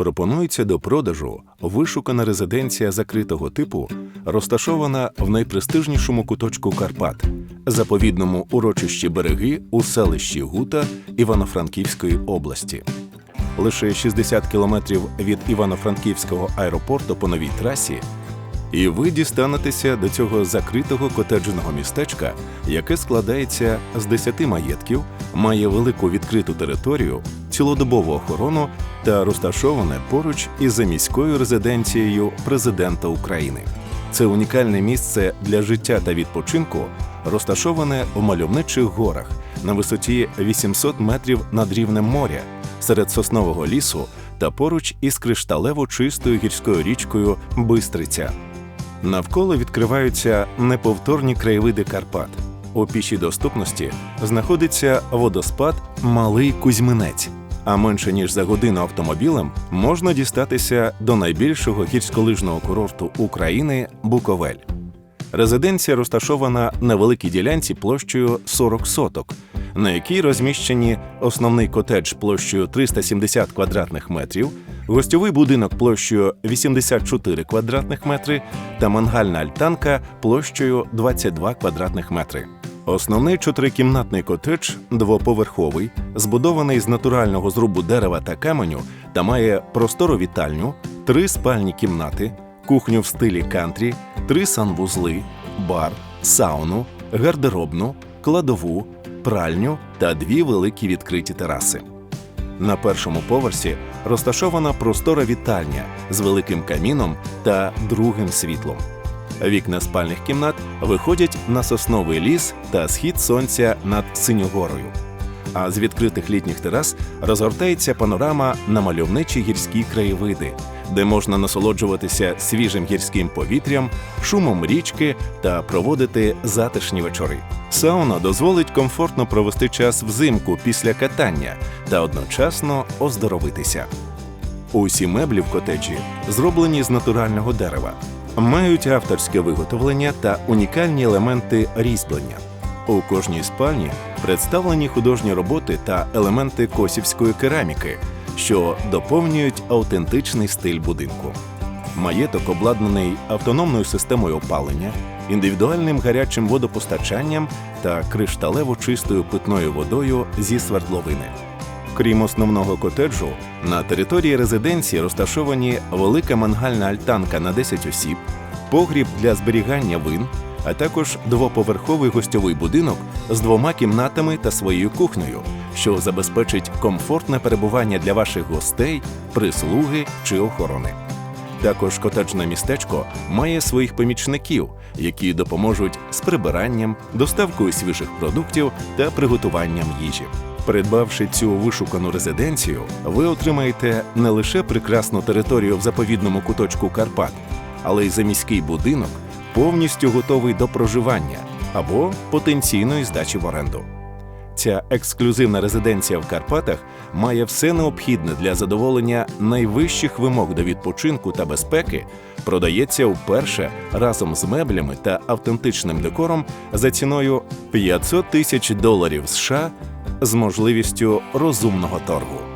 Пропонується до продажу вишукана резиденція закритого типу, розташована в найпрестижнішому куточку Карпат, заповідному урочищі береги у селищі Гута Івано-Франківської області. Лише 60 кілометрів від Івано-Франківського аеропорту по новій трасі, і ви дістанетеся до цього закритого котеджного містечка, яке складається з 10 маєтків, має велику відкриту територію, цілодобову охорону та розташоване поруч із заміською резиденцією президента України. Це унікальне місце для життя та відпочинку, розташоване в мальовничих горах на висоті 800 метрів над рівнем моря, серед соснового лісу та поруч із кришталево чистою гірською річкою Бистриця. Навколо відкриваються неповторні краєвиди Карпат. У пішій доступності знаходиться водоспад Малий Кузьминець. А менше ніж за годину автомобілем можна дістатися до найбільшого гірськолижного курорту України Буковель. Резиденція розташована на великій ділянці площею 40 соток, на якій розміщені основний котедж площею 370 квадратних метрів, гостьовий будинок площею 84 квадратних метри та мангальна альтанка площею 22 квадратних метри. Основний чотирикімнатний котедж двоповерховий, збудований з натурального зрубу дерева та каменю та має простору вітальню, три спальні кімнати, кухню в стилі кантрі, три санвузли, бар, сауну, гардеробну, кладову, пральню та дві великі відкриті тераси. На першому поверсі розташована простора вітальня з великим каміном та другим світлом. Вікна спальних кімнат виходять на сосновий ліс та схід сонця над Синьогорою. А з відкритих літніх терас розгортається панорама на мальовничі гірські краєвиди, де можна насолоджуватися свіжим гірським повітрям, шумом річки та проводити затишні вечори. Сауна дозволить комфортно провести час взимку після катання та одночасно оздоровитися. Усі меблі в котеджі зроблені з натурального дерева, мають авторське виготовлення та унікальні елементи різьблення. У кожній спальні представлені художні роботи та елементи косівської кераміки, що доповнюють автентичний стиль будинку. Маєток обладнаний автономною системою опалення, індивідуальним гарячим водопостачанням та кришталево чистою питною водою зі свердловини. Крім основного котеджу, на території резиденції розташовані велика мангальна альтанка на 10 осіб, погріб для зберігання вин, а також двоповерховий гостьовий будинок з двома кімнатами та своєю кухнею, що забезпечить комфортне перебування для ваших гостей, прислуги чи охорони. Також котеджне містечко має своїх помічників, які допоможуть з прибиранням, доставкою свіжих продуктів та приготуванням їжі. Придбавши цю вишукану резиденцію, ви отримаєте не лише прекрасну територію в заповідному куточку Карпат, але й заміський будинок, повністю готовий до проживання або потенційної здачі в оренду. Ця ексклюзивна резиденція в Карпатах має все необхідне для задоволення найвищих вимог до відпочинку та безпеки, продається вперше разом з меблями та автентичним декором за ціною 500 тисяч доларів США з можливістю розумного торгу.